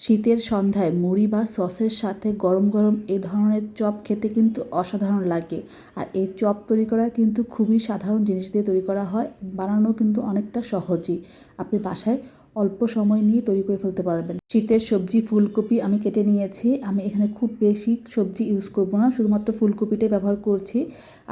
শীতের সন্ধ্যায় মুড়ি বা সসের সাথে গরম গরম এ ধরনের চপ খেতে কিন্তু অসাধারণ লাগে। আর এই চপ তৈরি করা কিন্তু খুবই সাধারণ জিনিস দিয়ে তৈরি করা হয়, বানানো কিন্তু অনেকটা সহজই। আপনি বাসায় অল্প সময় নিয়ে তৈরি করে ফেলতে পারবেন। শীতের সবজি, ফুলকপি আমি কেটে নিয়েছি। আমি এখানে খুব বেশি সবজি ইউজ করব না। শুধুমাত্র ফুলকপিটাই ব্যবহার করছি।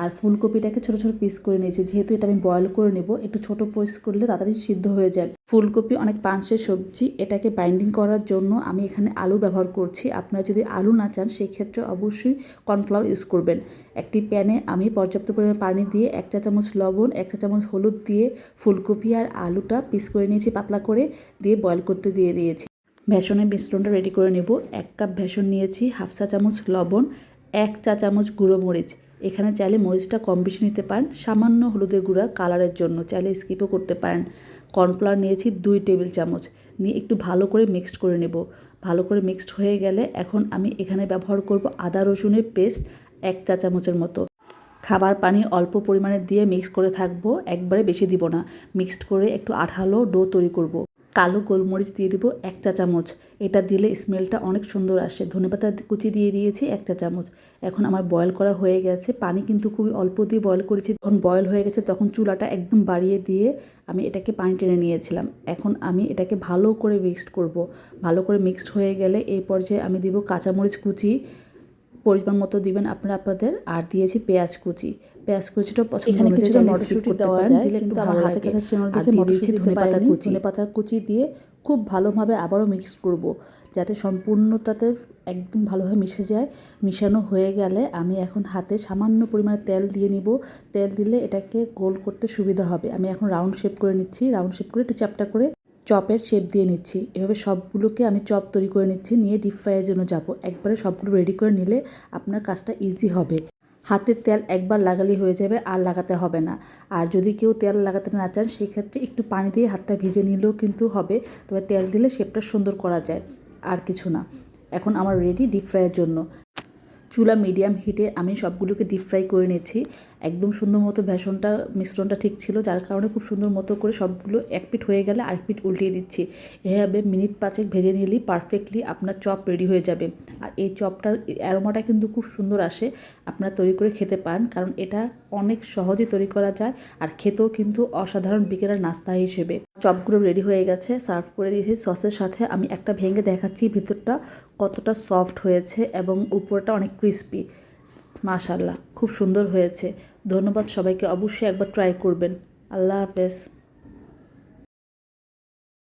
আর ফুলকপিটাকে ছোট ছোট পিস করে নিয়েছি। যেহেতু এটা আমি বয়েল করে নেব, একটু ছোট পিস করলে তাড়াতাড়ি সিদ্ধ হয়ে যায়। ফুলকপি অনেক পাংশের সবজি। এটাকে বাইন্ডিং করার জন্য আমি এখানে আলু ব্যবহার করছি। আপনারা যদি আলু না চান, সেক্ষেত্রে অবশ্যই কর্নফ্লাওয়ার ইউজ করবেন। একটি প্যানে আমি পর্যাপ্ত পরিমাণে পানি দিয়ে এক চা চামচ লবণ, এক চা চামচ হলুদ দিয়ে ফুলকপি আর আলুটা পিস করে নিয়েছি পাতলা করে। দিয়ে বয়েল করতে দিয়ে দিয়েছি। বেসনের মিশ্রণটা রেডি করে নেব। এক কাপ বেসন নিয়েছি হাফ চা চামচ লবণ, এক চা চামচ গুঁড়ো মরিচ। এখানে চাইলে মরিচটা কম বেশি নিতে পারেন। সামান্য হলুদের গুঁড়া কালারের জন্য চাইলে স্কিপও করতে পারেন। কর্নফ্লাওয়ার নিয়েছি দুই টেবিল চামচ। নিয়ে একটু ভালো করে মিক্সড করে নেব। ভালো করে মিক্সড হয়ে গেলে এখন আমি এখানে ব্যবহার করব আদা রসুনের পেস্ট এক চা চামচের মতো। খাবার পানি অল্প পরিমাণে দিয়ে মিক্স করে থাকব। একবারে বেশি দিব না। মিক্সড করে একটু আঠালো ডো তৈরি করব। কালো গোলমরিচ দিয়ে দেবো এক চা চামচ। এটা দিলে স্মেলটা অনেক সুন্দর আসে। ধনেপাতা কুচি দিয়ে দিয়েছি এক চা চামচ। এখন আমার বয়েল করা হয়ে গেছে। পানি কিন্তু খুবই অল্প দিয়ে বয়েল করেছি। যখন বয়েল হয়ে গেছে তখন চুলাটা একদম বাড়িয়ে দিয়ে আমি এটাকে পানি টেনে নিয়েছিলাম। এখন আমি এটাকে ভালো করে মিক্সড করব। ভালো করে মিক্সড হয়ে গেলে এই পর্যায়ে আমি দিব কাঁচামরিচ কুচি পরিমাণ মতো দিবেন। আপনারা আপনাদের আর দিয়েছি পেঁয়াজ কুচি। পেঁয়াজ কুচিটা পছন্দ এখানে কিছুটা মটরশুঁটি দেওয়া যায়, দিলে একটু ভালো লাগে। আর দিয়ে দিয়েছি ধনেপাতা। কুচি। ধনেপাতা কুচি দিয়ে খুব ভালোভাবে আবারও মিক্স করব যাতে সম্পূর্ণটাতে একদম ভালোভাবে মিশে যায়। মিশানো হয়ে গেলে আমি এখন হাতে সামান্য পরিমাণে তেল দিয়ে নিব। তেল দিলে এটাকে গোল করতে সুবিধা হবে। আমি এখন রাউন্ড শেপ করে নিচ্ছি। রাউন্ড শেপ করে একটু চ্যাপটা করে চপের শেপ দিয়ে নিচ্ছি। এভাবে সবগুলোকে আমি চপ তৈরি করে নিচ্ছি, নিয়ে ডিপ ফ্রাইয়ের জন্য যাব। একবারে সবগুলো রেডি করে নিলে আপনার কাজটা ইজি হবে। হাতের তেল একবার লাগালেই হয়ে যাবে, আর লাগাতে হবে না। আর যদি কেউ তেল লাগাতে না চান, সেক্ষেত্রে একটু পানি দিয়ে হাতটা ভিজে নিলেও কিন্তু হবে, তবে তেল দিলে শেপটা সুন্দর করা যায়, আর কিছু না। এখন আমার রেডি ডিপ ফ্রাইয়ের জন্য। চুলা মিডিয়াম হিটে আমি সবগুলোকে ডিপ ফ্রাই করে নিয়েছি। একদম সুন্দর মতো বেসনটা মিশ্রণটা ঠিক ছিল, যার কারণে খুব সুন্দর মতো করে সবগুলো এক পিঠ হয়ে গেলে আরেক পিঠ উল্টিয়ে দিচ্ছি। এভাবে মিনিট পাঁচেক ভেজে নিলেই পারফেক্টলি আপনার চপ রেডি হয়ে যাবে। আর এই চপটার অ্যারোমাটা কিন্তু খুব সুন্দর আসে, আপনারা তৈরি করে খেতে পারেন কারণ এটা অনেক সহজে তৈরি করা যায়, আর খেতেও কিন্তু অসাধারণ বিকেলের নাস্তা হিসেবে। চপগুলো রেডি হয়ে গেছে সার্ভ করে দিয়েছি। সসের সাথে আমি একটা ভেঙে দেখাচ্ছি, ভিতরটা কতটা সফট হয়েছে এবং উপরটা অনেক ক্রিস্পি মাশাল্লাহ খুব সুন্দর হয়েছে। ধন্যবাদ সবাইকে, অবশ্যই একবার ট্রাই করবেন। আল্লাহ হাফেজ।